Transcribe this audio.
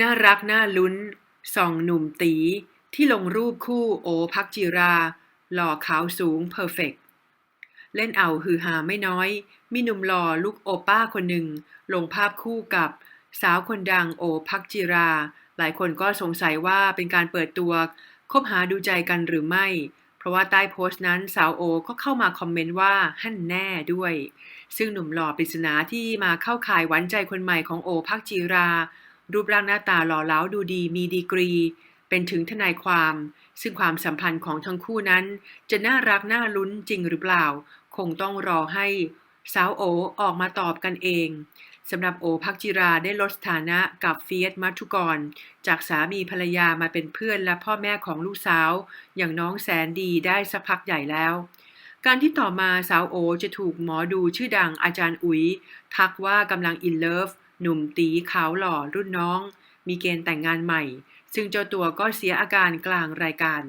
น่ารักน่าลุ้นส่องหนุ่มตีที่ลงรูปคู่โอพักจิรา หล่อขาวสูงเพอร์เฟกเล่นเอาฮือฮาไม่น้อย มีหนุ่มหล่อลุกโอป้าคนหนึ่ง ลงภาพคู่กับสาวคนดังโอพักจิรา หลายคนก็สงสัยว่าเป็นการเปิดตัวคบหาดูใจกันหรือไม่ เพราะว่าใต้โพสต์นั้นสาวโอก็เข้ามาคอมเมนต์ว่าหั่นแน่ด้วย ซึ่งหนุ่มหล่อปริศนาที่มาเข้าข่ายหวันใจคนใหม่ของโอพักจิรา รูปร่างหน้าตาหล่อเหลาดูดีมีดีกรี เป็นถึงทนายความ ซึ่งความสัมพันธ์ของทั้งคู่นั้น จะน่ารักน่าลุ้นจริงหรือเปล่า คงต้องรอให้สาวโอออกมาตอบกันเองสำหรับโอพักจิราได้ลดสถานะกับเฟียสมัทุกร จากสามีภรรยามาเป็นเพื่อนและพ่อแม่ของลูกสาว อย่างน้องแสนดีได้สักพักใหญ่แล้ว การที่ต่อมาสาวโอจะถูกหมอดูชื่อดังอาจารย์อุ๋ย ทักว่ากำลังอินเลิฟ หนุ่มตีขาวหล่อรุ่นน้อง มีเกณฑ์แต่งงานใหม่ ซึ่งเจ้าตัวก็เสียอาการกลางรายการ